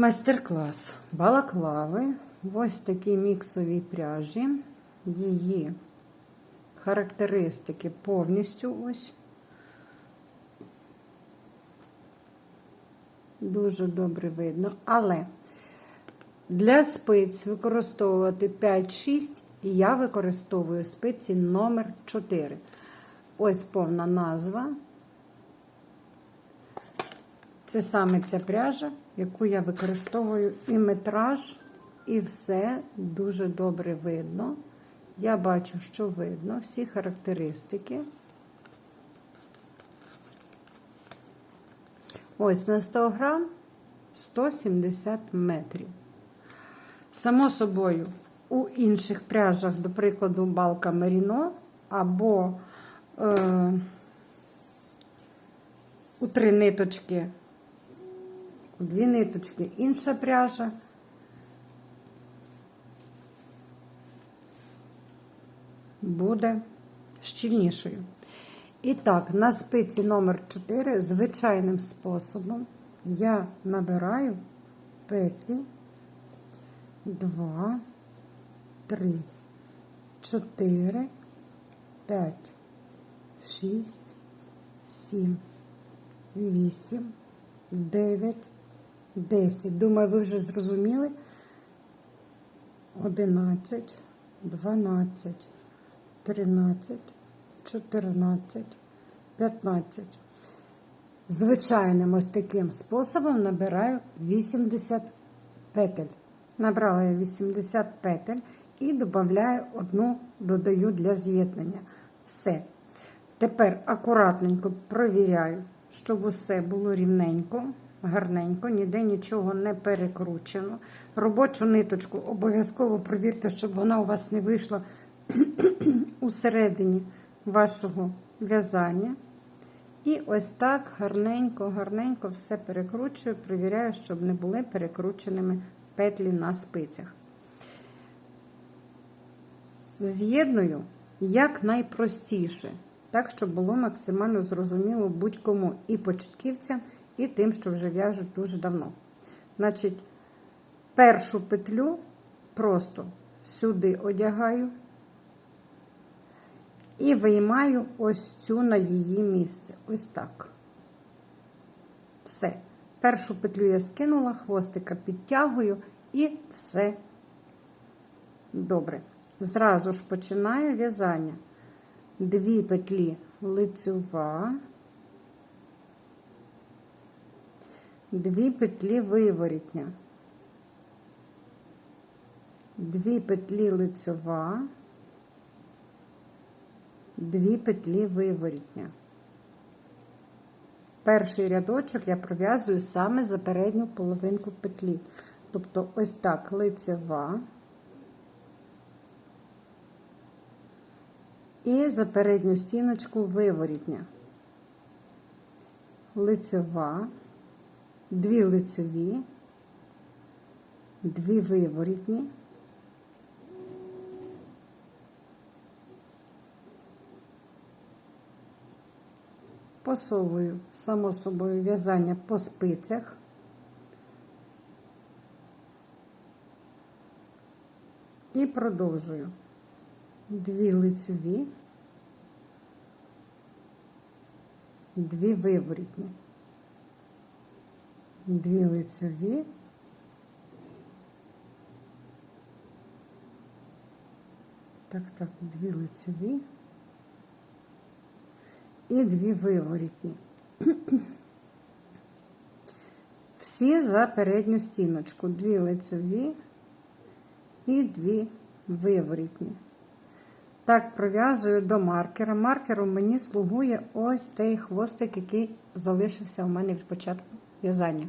Майстер-клас балаклави ось такій міксовій пряжі. Її характеристики повністю ось. Дуже добре видно. Але для спиць використовувати 5-6, і я використовую спиці номер 4. Ось повна назва. Це саме ця пряжа, яку я використовую і метраж, і все дуже добре видно. Я бачу, що видно, всі характеристики. Ось на 100 грам 170 метрів. Само собою, у інших пряжах, до прикладу, балка Меріно або е, у три ниточки, дві ниточки інша пряжа. Буде щільнішою. І так, на спиці номер 4 звичайним способом я набираю петлі 2, 3, 4, 5, 6, 7, 8, 9, 10. Думаю, ви вже зрозуміли. 11, 12, 13, 14, 15. Звичайним ось таким способом набираю 80 петель. Набрала я 80 петель і додаю одну, додаю для з'єднання. Все. Тепер акуратненько провіряю, щоб усе було рівненько, гарненько, ніде нічого не перекручено. Робочу ниточку обов'язково провірте, щоб вона у вас не вийшла усередині вашого в'язання. І ось так гарненько, гарненько все перекручую, провіряю, щоб не були перекрученими петлі на спицях. З'єдную як найпростіше, так, щоб було максимально зрозуміло будь-кому і початківцям, і тим, що вже в'яжуть дуже давно. Значить, першу петлю просто сюди одягаю. І виймаю ось цю на її місце. Ось так. Все. Першу петлю я скинула, хвостика підтягую і все добре. Зразу ж починаю в'язання. Дві петлі лицьова, дві петлі виворітня, дві петлі лицьова дві петлі виворітня. Перший рядочок я пров'язую саме за передню половинку петлі. Тобто, ось так лицева і за передню стіночку виворітня. Лицьова, дві лицьові, дві виворітні. Посовую, само собою, в'язання по спицях. І продовжую дві лицеві, дві виворітні, дві лицеві, так, так, дві лицеві і дві виворітні. Всі за передню стіночку, дві лицеві і дві виворітні. Так, пров'язую до маркера. Маркером мені слугує ось той хвостик, який залишився у мене від початку в'язання.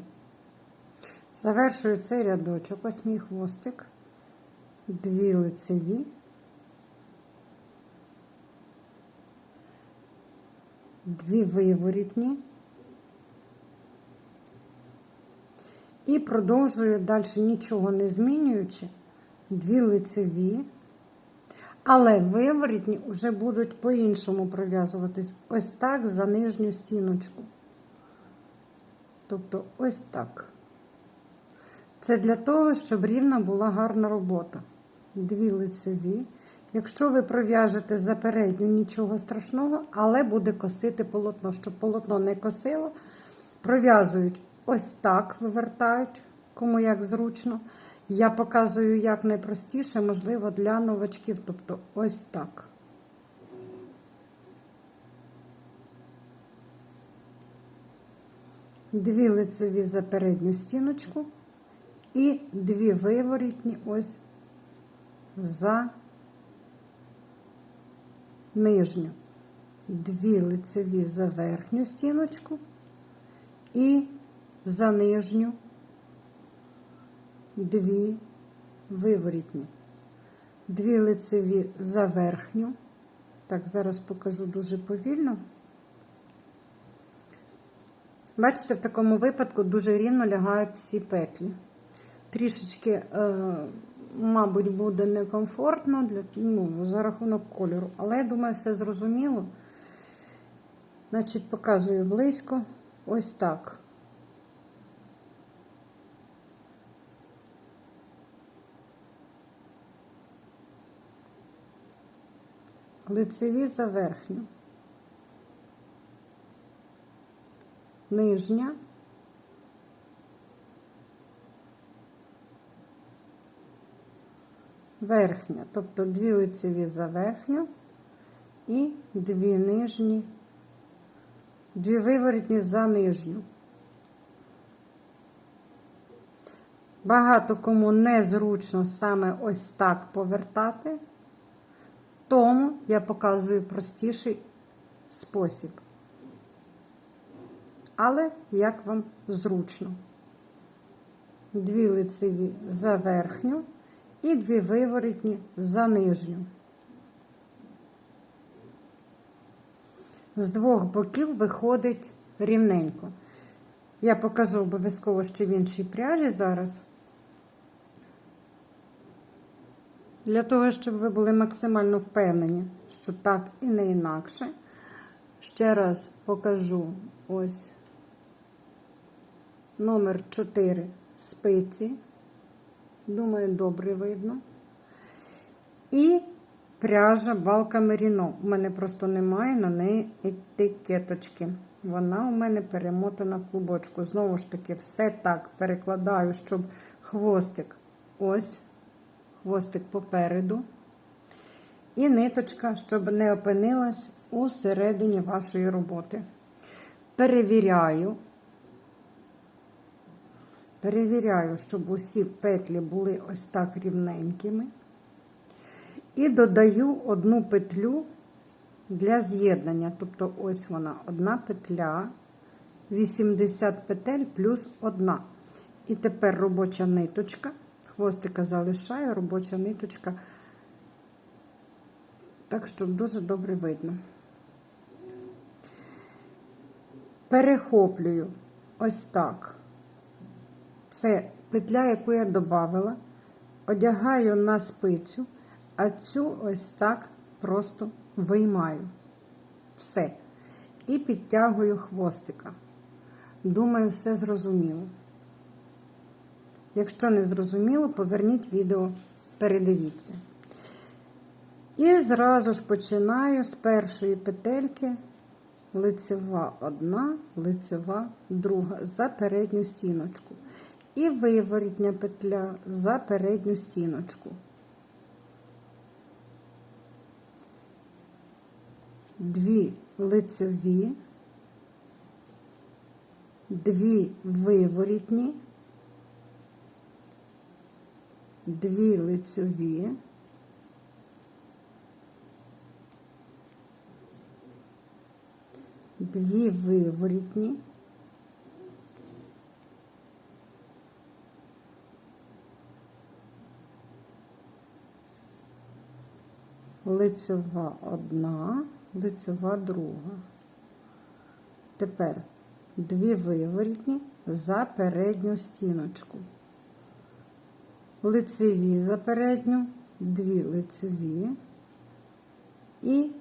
Завершую цей рядочок, ось мій хвостик, дві лицеві. дві виворітні і продовжую далі нічого не змінюючи, дві лицеві, але виворітні вже будуть по-іншому пров'язуватись ось так за нижню стіночку. Тобто ось так. Це для того, щоб рівна була гарна робота. Дві лицеві. Якщо ви пров'яжете за передню, нічого страшного, але буде косити полотно. Щоб полотно не косило, пров'язують ось так, вивертають, кому як зручно. Я показую як найпростіше, можливо, для новачків. Тобто ось так. Дві лицеві за передню стіночку і дві виворітні ось за нижню. Дві лицеві за верхню стіночку і за нижню дві виворітні. Дві лицеві за верхню. Так, зараз покажу дуже повільно. Бачите, в такому випадку дуже рівно лягають всі петлі. Трішечки, е, мабуть, буде некомфортно для, ну, за рахунок кольору, але я думаю, все зрозуміло. Значить, показую близько. Ось так. Лицеві за верхню. Нижня. Верхня, тобто дві лицеві за верхню і дві нижні, дві виворітні за нижню. Багато кому незручно саме ось так повертати, тому я показую простіший спосіб. Але як вам зручно. Дві лицеві за верхню і дві виворітні за нижню. З двох боків виходить рівненько. Я покажу обов'язково ще в іншій пряжі зараз. Для того, щоб ви були максимально впевнені, що так і не інакше. Ще раз покажу ось номер 4 спиці. Думаю, добре видно. І пряжа балка Меріно. У мене просто немає на неї етикеточки. Вона у мене перемотана в клубочку. Знову ж таки, все так перекладаю, щоб хвостик ось, хвостик попереду. І ниточка, щоб не опинилась у середині вашої роботи. Перевіряю. Перевіряю, щоб усі петлі були ось так рівненькими. І додаю одну петлю для з'єднання. Тобто, ось вона, одна петля, 80 петель плюс одна. І тепер робоча ниточка. Хвостика залишаю, робоча ниточка. Так, щоб дуже добре видно. Перехоплюю ось так. Це петля, яку я додавала, одягаю на спицю, а цю ось так просто виймаю. Все. І підтягую хвостика. Думаю, все зрозуміло. Якщо не зрозуміло, поверніть відео, передивіться. І зразу ж починаю з першої петельки лицева одна, лицева друга за передню стіночку. І виворітня петля за передню стіночку. Дві лицеві, дві виворітні, дві лицеві. Дві виворітні, лицьова одна, лицьова друга. Тепер дві виворітні за передню стіночку. Лицеві за передню, дві лицеві і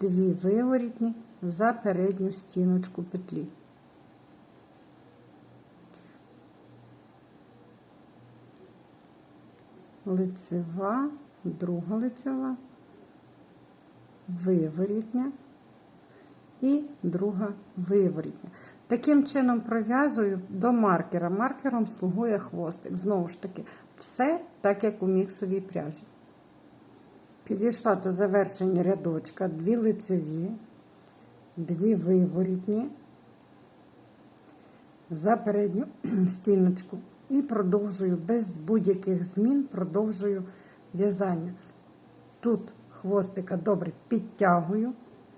дві виворітні за передню стіночку петлі. лицева, друга лицева, виворітня і друга виворітня. Таким чином пров'язую до маркера. Маркером слугує хвостик. Знову ж таки, все так, як у міксовій пряжі. Підійшла до завершення рядочка, дві лицеві, дві виворітні за передню стіночку і продовжую без будь-яких змін продовжую в'язання. Тут хвостика добре підтягую.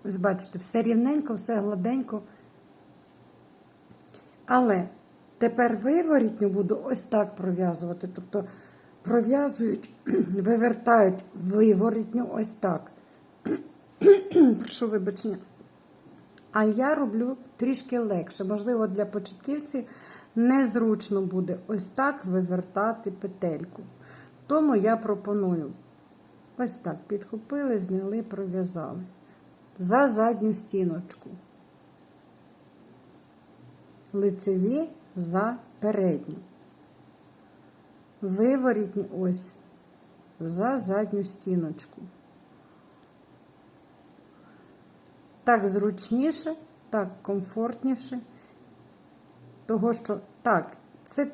Ось бачите, все рівненько, все гладенько. Але тепер виворітню буду ось так пров'язувати. Тобто пров'язують, вивертають виворітню ось так. Прошу вибачення. А я роблю трішки легше. Можливо, для початківців незручно буде ось так вивертати петельку. Тому я пропоную ось так підхопили, зняли, пров'язали за задню стіночку. Лицеві за передню. Виворітні ось за задню стіночку. Так зручніше, так комфортніше. Того, що так, це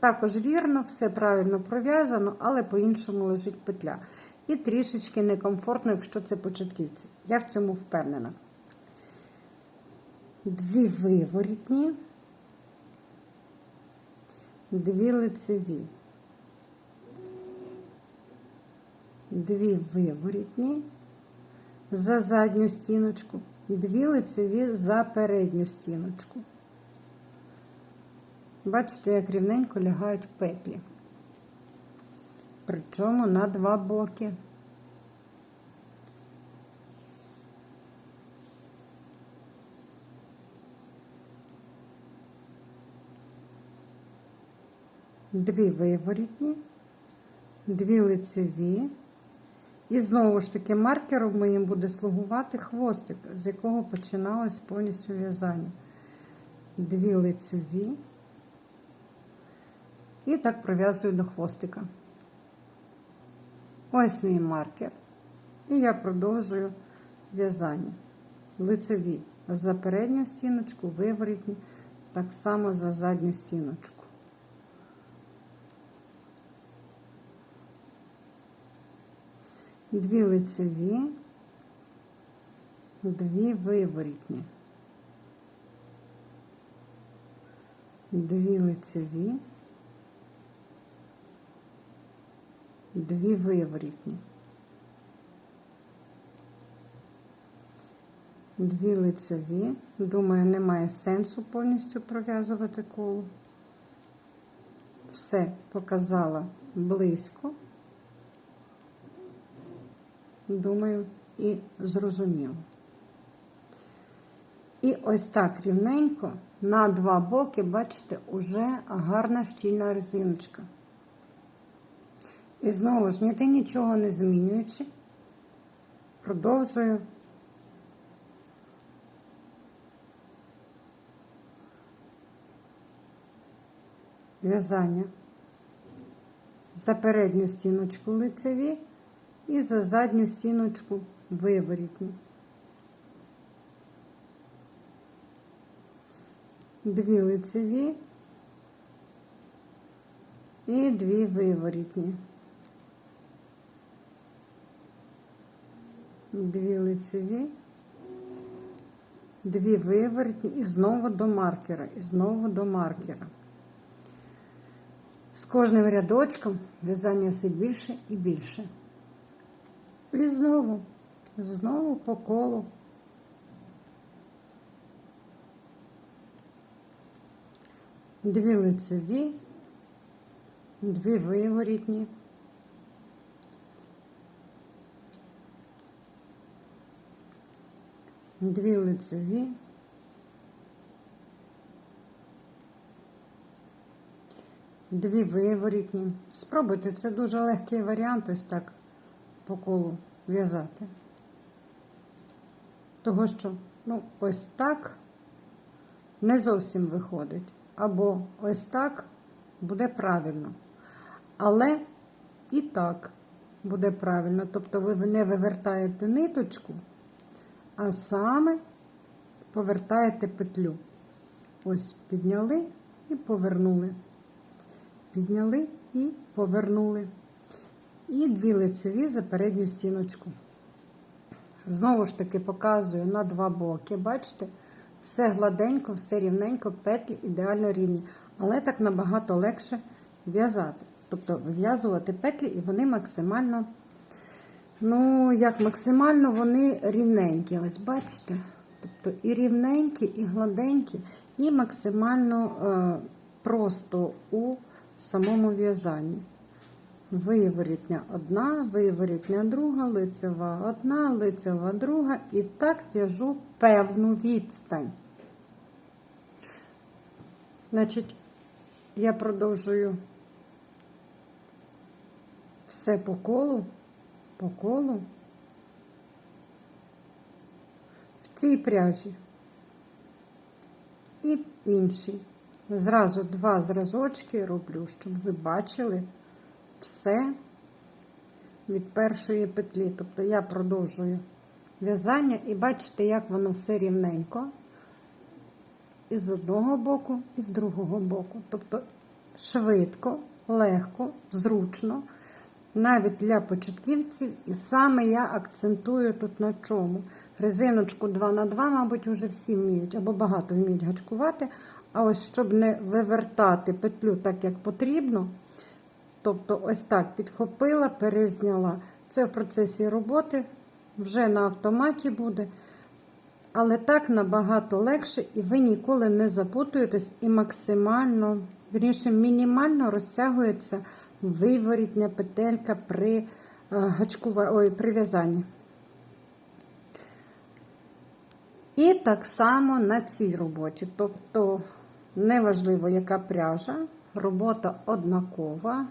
також, вірно, все правильно пров'язано, але по-іншому лежить петля. І трішечки некомфортно, якщо це початківці. Я в цьому впевнена. Дві виворітні, дві лицеві, дві виворітні за задню стіночку, дві лицеві за передню стіночку. Бачите, як рівненько лягають петлі. Причому на два боки. Дві виворітні, дві лицеві. І знову ж таки, маркером моїм буде слугувати хвостик, з якого починалось повністю в'язання. Дві лицеві. І так пров'язую до хвостика. Ось мій маркер. І я продовжую в'язання. Лицеві за передню стіночку, виворітні, так само за задню стіночку. Дві лицеві, дві виворітні. Дві лицеві. Дві виворітні, дві лицеві. Думаю, немає сенсу повністю пров'язувати коло. Все показала близько. Думаю, і зрозуміло. І ось так рівненько на два боки, бачите, уже гарна щільна резиночка. І знову ж ніде нічого не змінюючи, продовжую в'язання за передню стіночку лицеві і за задню стіночку виворітні. Дві лицеві і дві виворітні. Дві лицеві, дві вивертні і знову до маркера, і знову до маркера. З кожним рядочком в'язання все більше і більше. І знову, знову по колу. Дві лицеві, дві виворітні. Дві лицеві, дві виворітні. Спробуйте, це дуже легкий варіант, ось так по колу в'язати. Того, що, ну, ось так не зовсім виходить. Або ось так буде правильно. Але і так буде правильно. Тобто ви не вивертаєте ниточку, а саме повертаєте петлю. Ось підняли і повернули. Підняли і повернули. І дві лицеві за передню стіночку. Знову ж таки показую на два боки. Бачите? Все гладенько, все рівненько, петлі ідеально рівні. Але так набагато легше в'язати. Тобто вив'язувати петлі, і вони максимально, ну, як максимально вони рівненькі. Ось бачите? Тобто і рівненькі, і гладенькі, і максимально е, просто у самому в'язанні. Виворітня одна, виворітня друга, лицева одна, лицева друга. І так в'яжу певну відстань. Значить, я продовжую все по колу, по колу в цій пряжі і іншій. Зразу два зразочки роблю, щоб ви бачили все від першої петлі. Тобто я продовжую в'язання і бачите, як воно все рівненько. І з одного боку, і з другого боку. Тобто швидко, легко, зручно, навіть для початківців. І саме я акцентую тут на чому. Резиночку 2 на 2 мабуть, вже всі вміють, або багато вміють гачкувати. А ось щоб не вивертати петлю так, як потрібно. Тобто, ось так підхопила, перезняла. Це в процесі роботи, вже на автоматі буде. Але так набагато легше, і ви ніколи не запутуєтесь і максимально, вірніше, мінімально розтягується виворітня петелька при гачкува... Ой, при в'язанні. І так само на цій роботі. Тобто, неважливо, яка пряжа, робота однакова.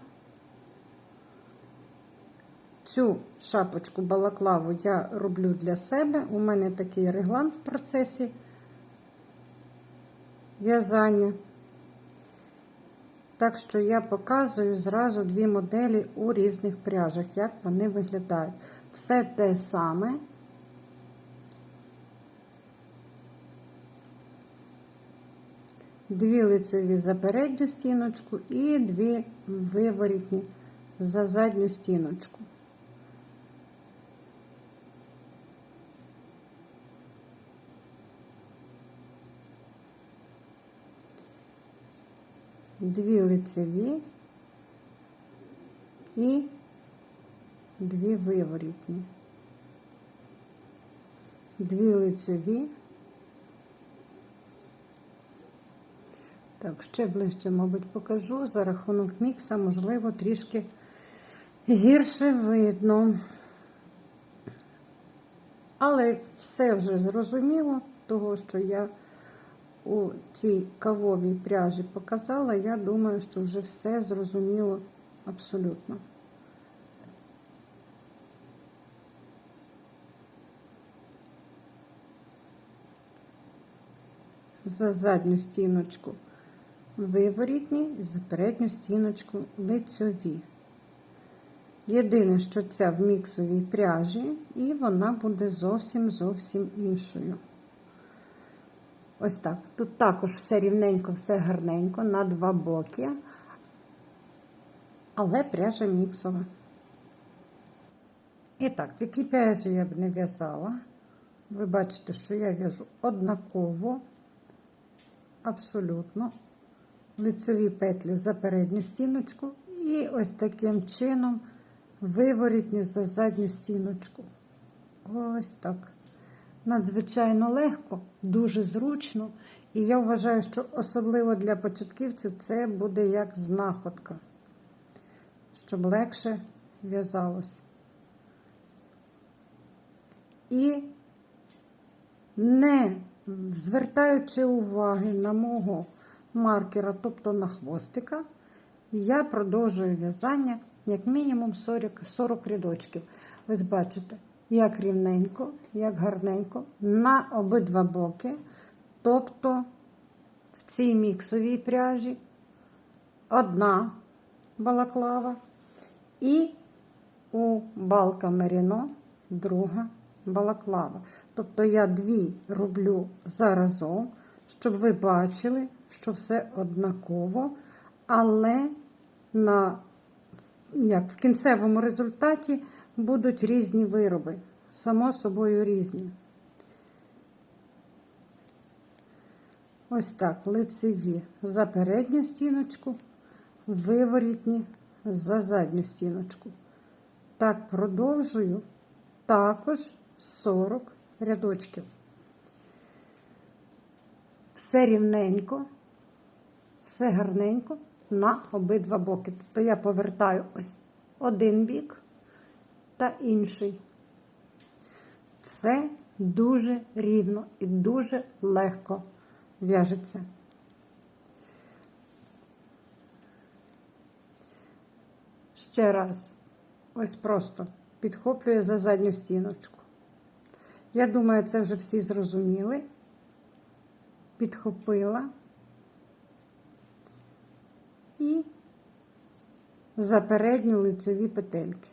Цю шапочку балаклаву я роблю для себе. У мене такий реглан в процесі в'язання. Так що я показую зразу дві моделі у різних пряжах, як вони виглядають. Все те саме. Дві лицеві за передню стіночку і дві виворітні за задню стіночку. Дві лицеві і дві виворітні. Дві лицеві. Так, ще ближче, мабуть, покажу. За рахунок мікса, можливо, трішки гірше видно. Але все вже зрозуміло, того, що я у цій кавовій пряжі показала, я думаю, що вже все зрозуміло абсолютно. За задню стіночку виворітні за передню стіночку лицьові. Єдине, що ця в міксовій пряжі, і вона буде зовсім зовсім іншою. Ось так. Тут також все рівненько, все гарненько, на два боки, але пряжа міксова. І так, в якій пряжі я б не в'язала. Ви бачите, що я в'яжу однаково, абсолютно лицеві петлі за передню стіночку, і ось таким чином виворітні за задню стіночку. Ось так. Надзвичайно легко, дуже зручно. І я вважаю, що особливо для початківців це буде як знаходка, щоб легше в'язалось. І не звертаючи уваги на мого маркера, тобто на хвостика, я продовжую в'язання як мінімум 40, 40 рядочків. Ось бачите, як рівненько, як гарненько, на обидва боки. Тобто в цій міксовій пряжі одна балаклава І у балка меріно друга балаклава. Тобто я дві роблю заразом, щоб ви бачили, що все однаково, але на, як, в кінцевому результаті будуть різні вироби. Само собою різні. Ось так, лицеві за передню стіночку, виворітні за задню стіночку. Так продовжую також 40 рядочків. Все рівненько, все гарненько на обидва боки. Тобто я повертаю ось один бік та інший. Все дуже рівно і дуже легко в'яжеться. Ще раз, ось просто підхоплює за задню стіночку. Я думаю, це вже всі зрозуміли. Підхопила і за передню лицеві петельки.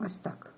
Ось так.